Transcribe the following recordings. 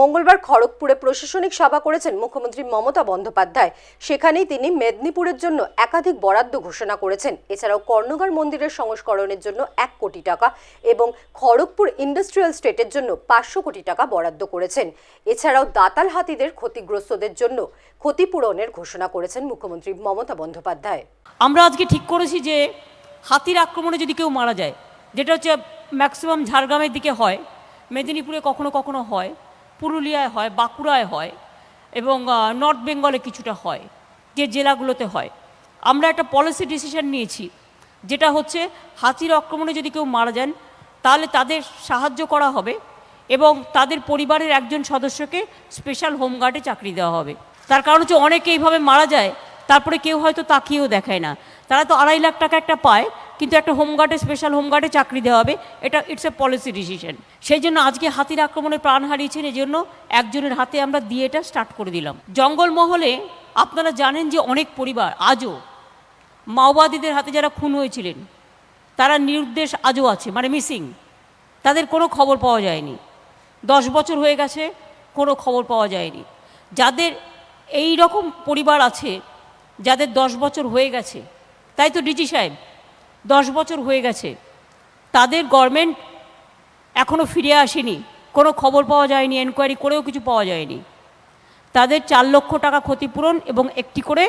মঙ্গলবার খড়গপুরে প্রশাসনিক সভা করেছেন মুখ্যমন্ত্রী মমতা বন্দ্যোপাধ্যায়। সেখানেই তিনি মেদিনীপুরের জন্য একাধিক বরাদ্দ ঘোষণা করেছেন। এছাড়াও কর্ণগার মন্দিরের সংস্করণের জন্য এক কোটি টাকা এবং খড়গপুর ইন্ডাস্ট্রিয়াল স্টেটের জন্য পাঁচশো কোটি টাকা বরাদ্দ করেছেন। এছাড়াও দাতাল হাতিদের ক্ষতিগ্রস্তদের জন্য ক্ষতিপূরণের ঘোষণা করেছেন মুখ্যমন্ত্রী মমতা বন্দ্যোপাধ্যায়। আমরা আজকে ঠিক করেছি যে হাতির আক্রমণে যদি কেউ মারা যায়, যেটা হচ্ছে ম্যাক্সিমাম ঝাড়গ্রামের দিকে হয়, মেদিনীপুরে কখনো কখনো হয় পুরুলিয়ায় হয়, বাঁকুড়ায় হয় এবং নর্থ বেঙ্গলে কিছুটা হয়, যে জেলাগুলোতে হয়। আমরা একটা পলিসি ডিসিশন নিয়েছি, যেটা হচ্ছে হাতির আক্রমণে যদি কেউ মারা যান, তাহলে তাদের সাহায্য করা হবে এবং তাদের পরিবারের একজন সদস্যকে স্পেশাল হোমগার্ডে চাকরি দেওয়া হবে। তার কারণ হচ্ছে অনেকে এইভাবে মারা যায়, তারপরে কেউ হয়তো তাকিয়েও দেখায় না। তারা তো আড়াই লাখ টাকা একটা পায় কিন্তু একটা হোমগার্ডে স্পেশাল হোমগার্ডে চাকরি দেওয়া হবে। এটা ইটস এ পলিসি ডিসিশন সেই জন্য আজকে হাতির আক্রমণে প্রাণ হারিয়েছেন এই জন্য একজনের হাতে আমরা দিয়ে এটা স্টার্ট করে দিলাম। জঙ্গলমহলে আপনারা জানেন যে অনেক পরিবার, আজও মাওবাদীদের হাতে যারা খুন হয়েছিলেন, তারা নিরুদ্দেশ আজও আছে মানে মিসিং তাদের কোনো খবর পাওয়া যায়নি। দশ বছর হয়ে গেছে, কোনো খবর পাওয়া যায়নি। যাদের এই রকম পরিবার আছে, যাদের দশ বছর হয়ে গেছে, তাই তো ডিজি সাহেব দশ বছর হয়ে গেছে। তাদের গভর্নমেন্ট এখনও ফিরে আসেনি। কোনো খবর পাওয়া যায়নি এনকোয়ারি করেও কিছু পাওয়া যায়নি। তাদের চার লক্ষ টাকা ক্ষতিপূরণ এবং একটি করে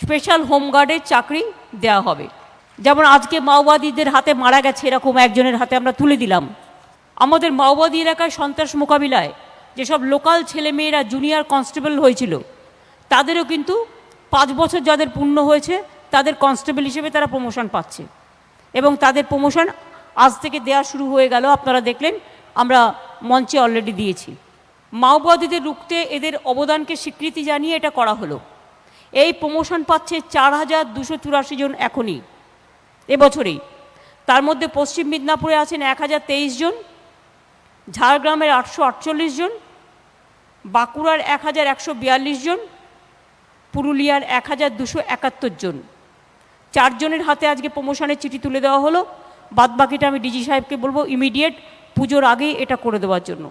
স্পেশাল হোমগার্ডের চাকরি দেওয়া হবে। যেমন আজকে মাওবাদীদের হাতে মারা গেছে এরকম একজনের হাতে আমরা তুলে দিলাম। আমাদের মাওবাদী এলাকায় সন্ত্রাস মোকাবিলায় যেসব লোকাল ছেলেমেয়েরা জুনিয়র কনস্টেবল হয়েছিল, তাদেরও কিন্তু পাঁচ বছর যাদের পূর্ণ হয়েছে, তাদের কনস্টেবল হিসেবে তারা প্রমোশন পাচ্ছে। এবং তাদের প্রমোশন আজ থেকে দেওয়া শুরু হয়ে গেল। আপনারা দেখলেন, আমরা মঞ্চে অলরেডি দিয়েছি। মাওবাদীদের রুখতে এদের অবদানকে স্বীকৃতি জানিয়ে এটা করা হলো। এই প্রমোশন পাচ্ছে চার হাজার দুশো চুরাশি জন এখনই, এবছরেই। তার মধ্যে পশ্চিম মিদনাপুরে আছেন এক হাজার তেইশ জন, ঝাড়গ্রামের আটশো আটচল্লিশ জন, বাঁকুড়ার এক হাজার একশো বিয়াল্লিশ জন, পুরুলিয়ার এক হাজার দুশো একাত্তর জন। চারজনের হাতে আজকে প্রমোশনের চিঠি তুলে দেওয়া হলো। বাদ বাকিটা আমি ডিজি সাহেবকে বলব ইমিডিয়েট পুজোর আগেই এটা করে দেওয়ার জন্য।